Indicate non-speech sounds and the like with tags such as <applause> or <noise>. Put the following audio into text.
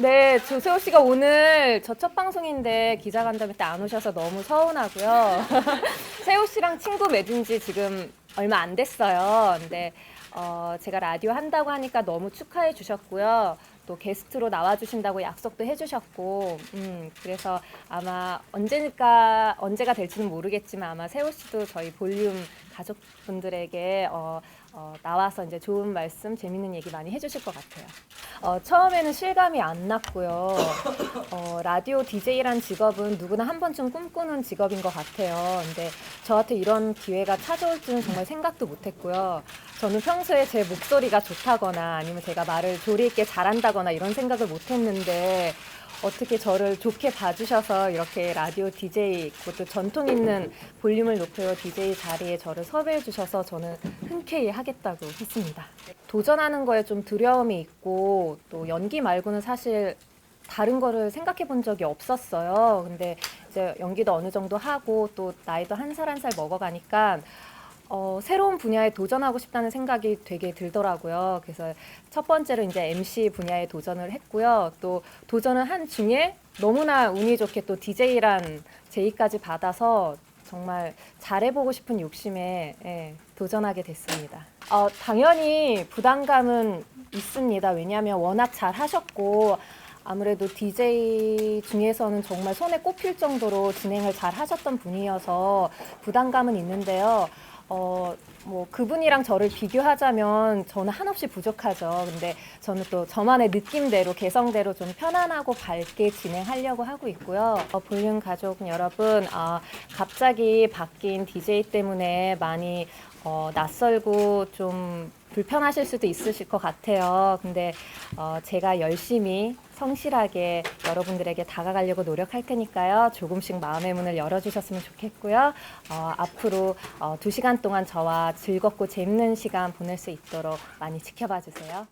네, 조세호 씨가 오늘 저 첫 방송인데 기자간담회 때 안 오셔서 너무 서운하고요. <laughs> 세호 씨랑 친구 맺은 지 지금 얼마 안 됐어요. 근데 어, 제가 라디오 한다고 하니까 너무 축하해 주셨고요. 또 게스트로 나와주신다고 약속도 해주셨고, 음, 그래서 아마 언제니까 언제가 될지는 모르겠지만 아마 세호 씨도 저희 볼륨 가족분들에게 어, 어, 나와서 이제 좋은 말씀, 재밌는 얘기 많이 해주실 것 같아요. 어, 처음에는 실감이 안 났고요. 어, 라디오 DJ란 직업은 누구나 한 번쯤 꿈꾸는 직업인 것 같아요. 근데 저한테 이런 기회가 찾아올 줄은 정말 생각도 못 했고요. 저는 평소에 제 목소리가 좋다거나 아니면 제가 말을 조리 있게 잘한다거나 이런 생각을 못 했는데 어떻게 저를 좋게 봐주셔서 이렇게 라디오 DJ 그것도 전통 있는 볼륨을 높여요 DJ 자리에 저를 섭외해 주셔서 저는 흔쾌히 하겠다고 했습니다. 도전하는 거에 좀 두려움이 있고 또 연기 말고는 사실 다른 거를 생각해 본 적이 없었어요. 근데 이제 연기도 어느 정도 하고 또 나이도 한 살 한 살 먹어가니까 어, 새로운 분야에 도전하고 싶다는 생각이 되게 들더라고요. 그래서 첫 번째로 이제 MC 분야에 도전을 했고요. 또 도전을 한 중에 너무나 운이 좋게 또 DJ란 제의까지 받아서 정말 잘해보고 싶은 욕심에 예, 도전하게 됐습니다. 어, 당연히 부담감은 있습니다. 왜냐하면 워낙 잘 하셨고 아무래도 DJ 중에서는 정말 손에 꼽힐 정도로 진행을 잘 하셨던 분이어서 부담감은 있는데요. 어, 뭐 그분이랑 저를 비교하자면 저는 한없이 부족하죠. 근데 저는 또 저만의 느낌대로 개성대로 좀 편안하고 밝게 진행하려고 하고 있고요. 어, 볼륨 가족 여러분, 아, 갑자기 바뀐 DJ 때문에 많이 어, 낯설고 좀 불편하실 수도 있으실 것 같아요. 근데 어, 제가 열심히 성실하게 여러분들에게 다가가려고 노력할 테니까요. 조금씩 마음의 문을 열어주셨으면 좋겠고요. 어, 앞으로 어, 두 시간 동안 저와 즐겁고 재밌는 시간 보낼 수 있도록 많이 지켜봐 주세요.